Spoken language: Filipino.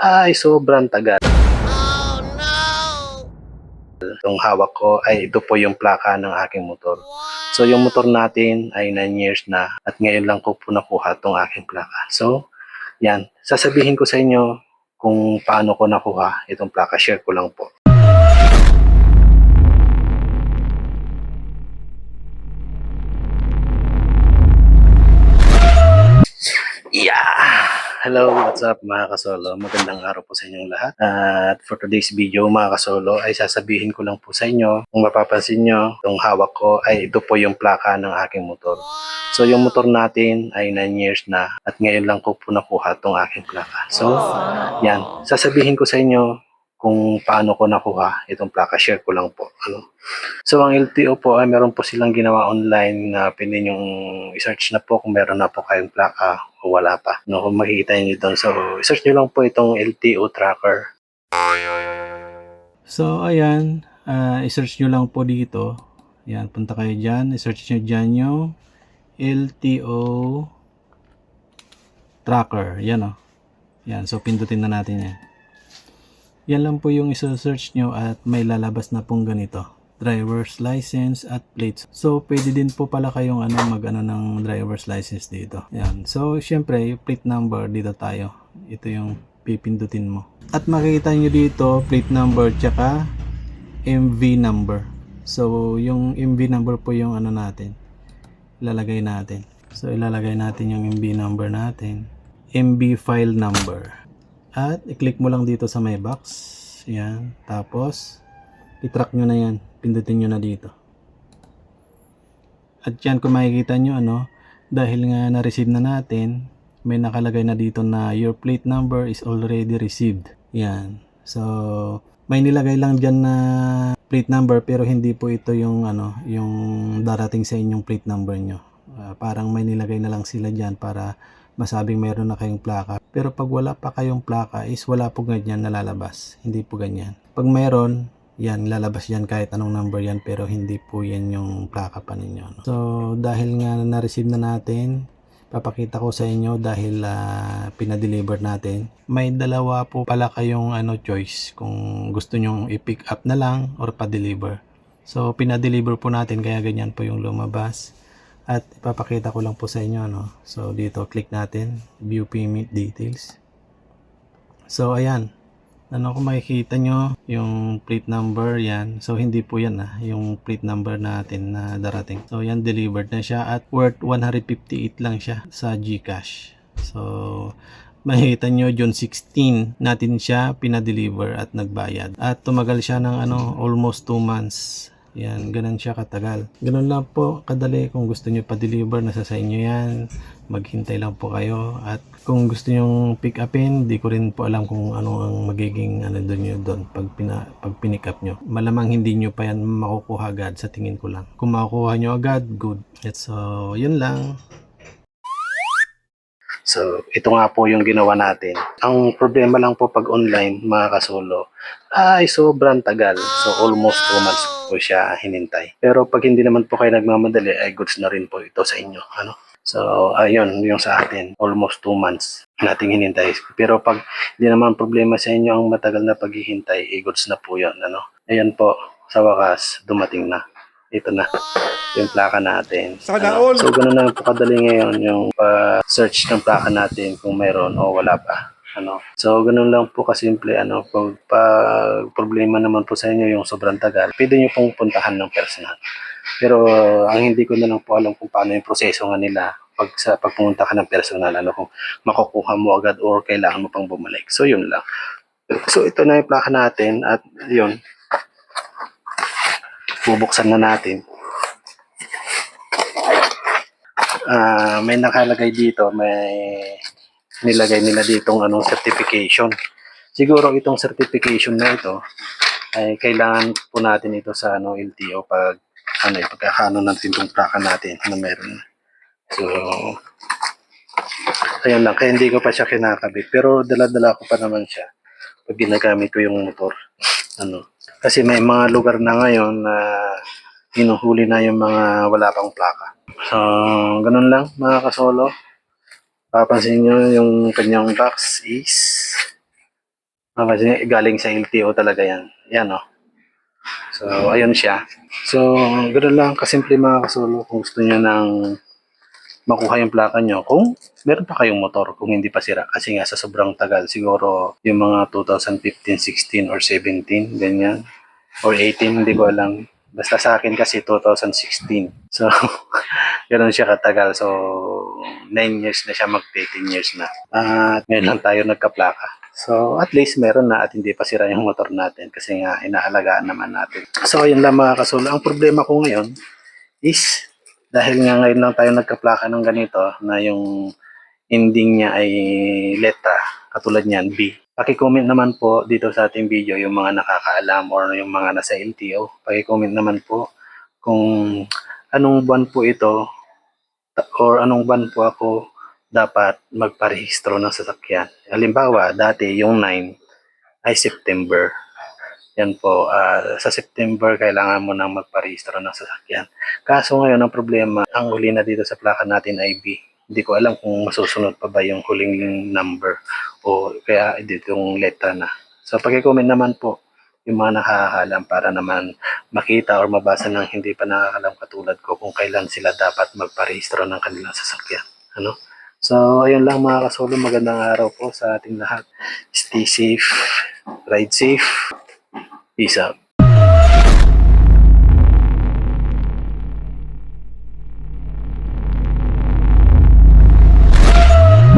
ay sobrang tagal. Itong hawak ko ay ito po yung plaka ng aking motor. So yung motor natin ay 9 years na at ngayon lang ko po nakuha itong aking plaka. So yan, sasabihin ko sa inyo kung paano ko nakuha itong plaka. Share ko lang po. Hello, what's up mga kasolo? Magandang araw po sa inyong lahat. At for today's video mga kasolo ay sasabihin ko lang po sa inyo kung mapapansin nyo, itong hawak ko ay ito po yung plaka ng aking motor. So yung motor natin ay 9 years na at ngayon lang ko po nakuha itong aking plaka. So yan, sasabihin ko sa inyo kung paano ko nakuha itong plaka. Share ko lang po. Ano? So ang LTO po ay meron po silang ginawa online na pwede yung i-search na po kung meron na po kayong plaka o wala pa. No, kung makikita nyo doon. So i-search nyo lang po itong LTO tracker. So, ayan. ah, i-search nyo lang po dito. Ayan, punta kayo dyan. I-search nyo dyan yung LTO tracker. Yan o. Yan. So, pindutin na natin yan. Yan lang po yung isa-search nyo at may lalabas na pong ganito. Driver's license at plates. So, pwede din po pala kayong ano, mag ano ng driver's license dito. Yan. So, syempre, plate number dito tayo. Ito yung pipindutin mo. At makikita nyo dito, plate number tsaka MV number. So, yung MV number po yung ano natin. Ilalagay natin. So, ilalagay natin yung MV number natin. MB file number. At i-click mo lang dito sa may box. Yan. Tapos, i-track nyo na yan. Pindutin nyo na dito. At yan kung makikita nyo ano, dahil nga na-receive na natin, may nakalagay na dito na your plate number is already received. Yan. So, may nilagay lang dyan na plate number pero hindi po ito yung ano, yung darating sa inyong plate number nyo. Ah, parang may nilagay na lang sila dyan para masabing mayroon na kayong plaka. Pero pag wala pa kayong plaka is wala po ganyan nalalabas. Hindi po ganyan. Pag mayroon, yan, lalabas yan kahit anong number yan pero hindi po yan yung plaka pa ninyo. no? So, dahil nga na-receive na natin, papakita ko sa inyo dahil ah, pinadeliver natin. May dalawa po pala kayong ano choice kung gusto nyong i-pick up na lang or pa-deliver. So, pinadeliver po natin kaya ganyan po yung lumabas. At ipapakita ko lang po sa inyo no. So, dito click natin view payment details. So, ayan. Ano kung makikita nyo, yung plate number yan. So, hindi po yan ah, yung plate number natin na darating. So, yan delivered na siya at worth 158 lang siya sa GCash. So, makikita nyo June 16 natin siya pinadeliver at nagbayad. At tumagal siya ng ano, almost 2 months. Yan, ganun siya katagal. Ganun lang po kadali kung gusto nyo pa-deliver, nasa sa inyo yan. Maghintay lang po kayo. At kung gusto nyo pick upin, di ko rin po alam kung ano ang magiging ano doon nyo doon pag, pina, pag pinick up nyo. Malamang hindi nyo pa yan makukuha agad sa tingin ko lang. Kung makukuha nyo agad, good. At so, yun lang. So ito nga po yung ginawa natin. Ang problema lang po pag online mga kasolo ay sobrang tagal. So almost 2 months po siya hinintay. Pero pag hindi naman po kayo nagmamadali ay goods na rin po ito sa inyo. Ano? So ayun yung sa atin almost 2 months nating hinintay. Pero pag hindi naman problema sa inyo ang matagal na paghihintay, ay goods na po yun. Ano? Ayan po, sa wakas, dumating na. Ito na, yung plaka natin. Sana Ano? all. So, ganun na po kadali ngayon yung pa-search ng plaka natin kung mayroon o wala pa. Ano? So, ganun lang po kasimple. Ano? Pag, pag problema naman po sa inyo yung sobrang tagal, pwede nyo pong puntahan ng personal. Pero ang hindi ko na lang po alam kung paano yung proseso nga nila pag sa pagpunta ka ng personal ano kung makukuha mo agad or kailangan mo pang bumalik. So yun lang. So ito na yung plaka natin at yun. Bubuksan na natin. Ah, may nakalagay dito, may nilagay nila ditong anong certification. Siguro itong certification na ito ay kailangan po natin ito sa ano LTO pag ano ipagkakano natin itong plaka natin na meron. So ayun lang, kaya hindi ko pa siya kinakabit. Pero dala-dala ko pa naman siya pag ginagamit ko yung motor. Ano, kasi may mga lugar na ngayon na hinuhuli na yung mga wala pang plaka. So, ganun lang mga kasolo. Papansin nyo yung kanyang box is kasi galing sa LTO talaga yan. Yan, oh. So, ayun siya. So, ganoon lang kasimple mga kasolo. Kung gusto nyo ng makuha yung plaka nyo, kung meron pa kayong motor, kung hindi pa sira. Kasi nga sa sobrang tagal, siguro yung mga 2015, 16, or 17, ganyan. Or 18, hindi ko alam. Basta sa akin kasi 2016. So, ganoon siya katagal. So, 9 years na siya, mag 18 years na. At ngayon lang tayo nagkaplaka. So, at least meron na at hindi pa sira yung motor natin kasi nga inaalagaan naman natin. So, ayun lang mga kasolo. Ang problema ko ngayon is dahil nga ngayon lang tayo nagkaplaka ng ganito na yung ending niya ay letra, katulad niyan, B. Paki-comment naman po dito sa ating video yung mga nakakaalam or yung mga nasa LTO. Paki-comment naman po kung anong buwan po ito or anong buwan po ako dapat magparehistro ng sasakyan. Halimbawa, dati yung 9 ay September. Yan po, ah, sa September kailangan mo nang magparehistro ng sasakyan. Kaso ngayon ang problema, ang huli na dito sa plaka natin ay B. Hindi ko alam kung masusunod pa ba yung huling number o kaya dito yung letra na. So pag-comment naman po yung mga nakakalam para naman makita or mabasa ng hindi pa nakakalam katulad ko kung kailan sila dapat magparehistro ng kanilang sasakyan. Ano? So, ayun lang mga kasolo. Magandang araw po sa ating lahat. Stay safe. Ride safe. Peace out.